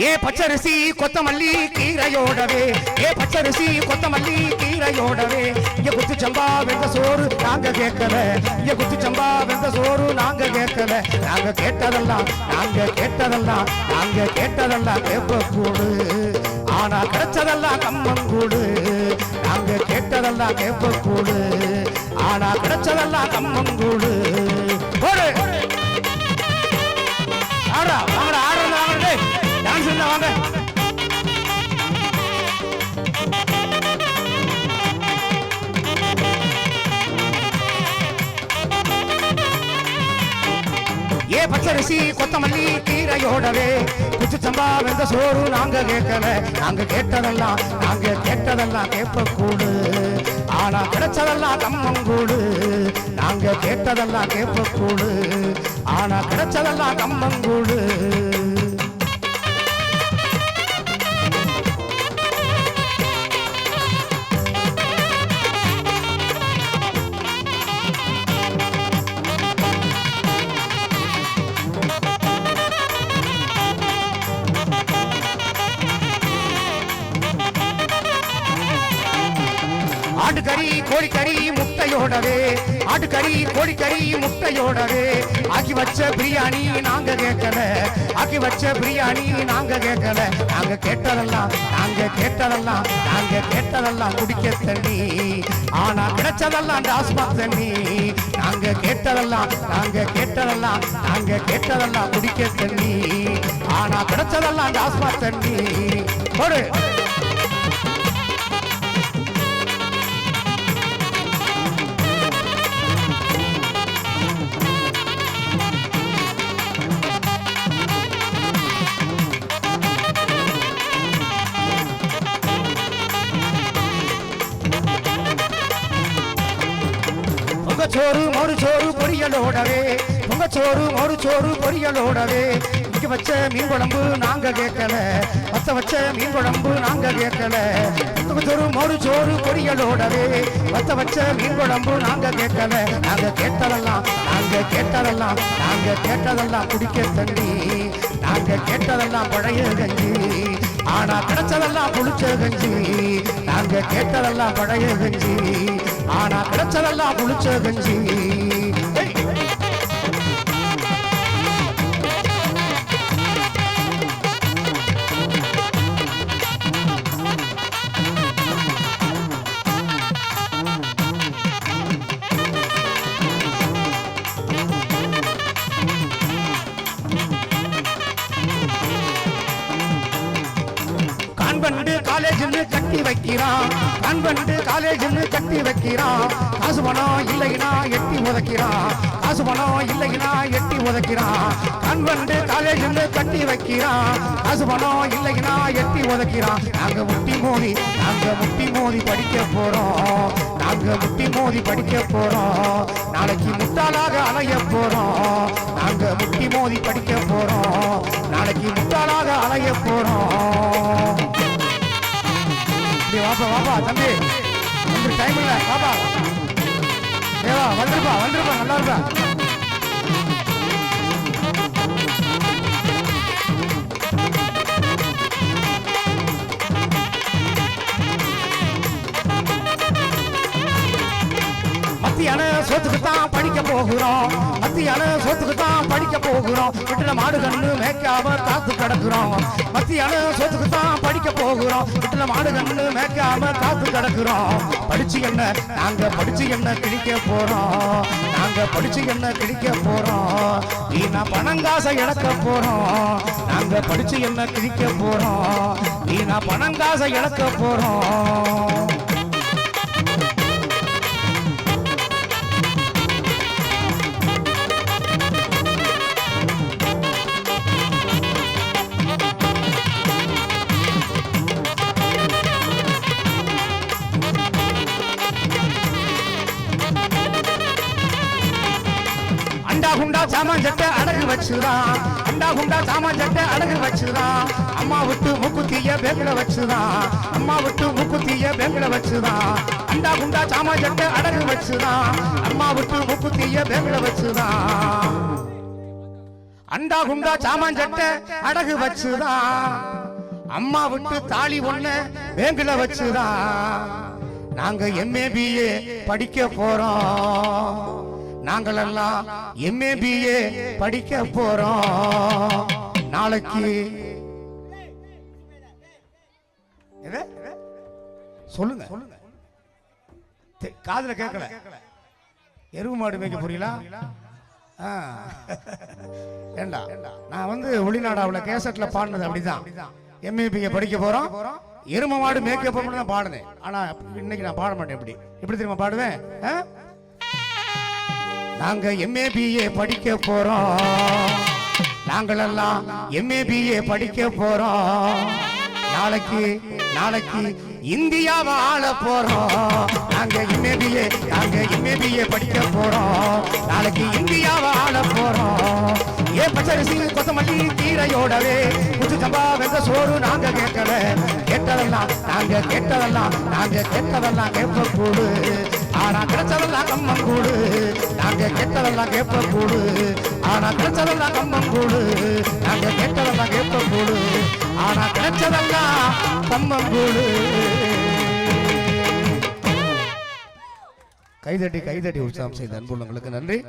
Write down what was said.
ஏ பச்சரிசி கொத்தமல்லி கீரையோடவே. ஏ பச்சரிசி கொத்தமல்லி கீரையோடவே. இங்க குத்து சம்பா வெந்த சோறு நாங்க கேட்கல. இங்க குத்து சம்பா வெந்த சோறு நாங்க கேட்கல. நாங்க கேட்டதெல்லாம் நாங்க கேட்டதெல்லாம் நாங்க கேட்டதெல்லாம் கேப்ப கூடு. ஆனா கிடைச்சதெல்லாம் கம்மங்கூடு நாங்க கேட்டதெல்லாம் கேப்ப கூடு. ஆனா கிடைச்சதெல்லாம் கம்மங்கூடு பச்சரிசி கொத்தமல்லி கீரையோடவே. குச்சி சம்பா வெந்த சோறு நாங்க கேட்கல. நாங்க கேட்டதெல்லாம் நாங்க கேட்டதெல்லாம் கேப்ப கூடு ஆனா கிடைச்சதெல்லாம் கம்மங்கூடு. நாங்க கேட்டதெல்லாம் கேப்ப கூடு ஆனா கிடைச்சதெல்லாம் கம்மங்கூடு. கோழிக்கறி முட்டையோடவே ஆட்டுக்கறி கோழிக்கறி முட்டையோடவே. ஆக்கி வச்ச பிரியாணி நாங்க கேட்கல ஆக்கி வச்ச பிரியாணி நாங்க கேட்கல. நாங்க கேட்டதெல்லாம் நாங்க கேட்டதெல்லாம் நாங்க கேட்டதெல்லாம் குடிக்க தண்ணி. ஆனா கிடைச்சதெல்லாம் டாஸ்மாக் தண்ணி. நாங்க கேட்டதெல்லாம் நாங்க கேட்டதெல்லாம் நாங்க கேட்டதெல்லாம் குடிக்க தண்ணி. ஆனா கிடைச்சதெல்லாம் டாஸ்மாக் தண்ணி. ஒரு சோறு மறு சோறு பொரியலோடவே. உங்க சோறு மறு சோறு பொரியலோடவே. இங்க வச்ச மீன் குழம்பு நாங்க கேட்கல. வச்ச வச்ச மீன் குழம்பு நாங்க கேட்கல. உங்க சோறு மறு சோறு பொரியலோடவே. வச்ச வச்ச மீன் குழம்பு நாங்க கேட்கல. நாங்க கேட்டதெல்லாம் நாங்க கேட்டதெல்லாம் நாங்க கேட்டதெல்லாம் குடிக்க தண்ணி. நாங்க கேட்டதெல்லாம் பழைய கஞ்சி. ஆனா கிடைச்சதெல்லாம் புளிச்ச கஞ்சி. நாங்க கேட்டதெல்லாம் பழைய கஞ்சி. ஆனா புளிச்ச கஞ்சி. ஏய்! காலேஜ்னு கட்டி வைக்கிறான். கான்வென்ட் காலேஜ்னு கட்டி வைக்கிறான். காசு பணம் இல்லைனா எட்டி உதைக்கிறான். காசு பணம் இல்லைனா எட்டி உதைக்கிறான். கான்வென்ட் காலேஜ்னு கட்டி வைக்கிறான். காசு பணம் இல்லைனா எட்டி உதைக்கிறான். நாங்க முட்டி மோதி நாங்க முட்டி மோதி படிக்க போறோம். நாங்க முட்டி மோதி படிக்க போறோம். நாளைக்கு முட்டாளாக அலைய போறோம். நாங்க முட்டி மோதி படிக்க போறோம். நாளைக்கு முட்டாளாக அலைய போறோம். தம்பி வாப்பா வாப்பா தம்பி. வந்து டைம் இல்லை வாப்பா. ஏவா வந்துருப்பா வந்துருப்பா நல்லா இருப்பா. மத்தியான சொத்துக்கு தான் படிக்க போகிறோம். மத்தியான சொத்துக்கு தான் படிக்க போகிறோம். விட்டுல மாடு கண்ணு மேய்க்காம காத்து கிடக்குறோம். மத்தியான சொத்துக்கு தான் படிக்க போகிறோம். விட்டுல மாடு கண்ணு மேய்க்காம காத்து கிடக்குறோம். படிச்சு என்ன? நாங்க படிச்சு என்ன கிழிக்க போறோம். நாங்க படிச்சு என்ன கிழிக்க போறோம். நான் பணங்காசை இழக்க போறோம். நாங்க படிச்சு என்ன கிழிக்க போறோம். வீணா பணங்காசை இழக்க போறோம். குண்டா சாமான் சட்டை அடகு வச்சுதான் அண்டா குண்டா சாமான் சட்டை அடகு வச்சுதான் அம்மா விட்டு மூக்குத்திய பேங்கில வச்சுதான் அம்மா விட்டு மூக்குத்திய பேங்கில வச்சுதான் அண்டா குண்டா சாமான் சட்டை அடகு வச்சுதான் அம்மா விட்டு மூக்குத்திய பேங்கில வச்சுதான் அண்டா குண்டா சாமான் சட்டை அடகு வச்சுதான் அம்மா விட்டு தாலி ஒண்ண வேங்குல வச்சுதான் நாங்க எம்ஏபிஏ படிக்க போறோம். நாங்களெல்லாம் எம்ஏ பிஏ படிக்க போறோம். நாளைக்கு சொல்லுங்க. சொல்லுங்க காதுல கேட்கல எருவு மாடு மேய்க்க புரியல ஆ. ஏண்டா? நான் வந்து ஒளிநாடாவில் கேசட்ல பாடினது அப்படிதான். எம்ஏபிஏ படிக்க போறோம். எரும மாடு மேய்க்க போறோம் தான் பாடினேன். ஆனா இன்னைக்கு நான் பாட மாட்டேன் எப்படி எப்படி தெரியுமா பாடுவேன்? ஆ? நாங்க எம்ஏபிஏ படிக்க போறோம். நாங்களெல்லாம் எம்ஏபிஏ படிக்க போறோம். நாளைக்கு நாளைக்கு இந்தியாவை ஆள போறோம். நாங்க எம்ஏபிஏ நாங்க எம்ஏபிஏ படிக்க போறோம். நாளைக்கு இந்தியாவை ஆள போறோம். ஏ பச்சரிசி கொத்தமல்லி கீரையோடவே புது சம்பா வெந்த சோறு நாங்க கேட்கல. கேட்டதெல்லாம் நாங்க கேட்டதெல்லாம் நாங்க கேட்டதெல்லாம் கேட்ப கூடு. ஆனா கிடைச்சதெல்லாம் கம்மம் கூடு. நாங்க கெட்டதெல்லாம் கேட்ப கூடு ஆனா கிடைச்சதெல்லாம் கம்மம் கூடு. நாங்க கெட்டதெல்லாம் கேட்ப கூடு ஆனா கிடைச்சதெல்லாம் கம்மம் கூடு. கைதட்டி கைதட்டி உற்சாகம் செய்த அன்புள்ளங்களுக்கு நன்றி.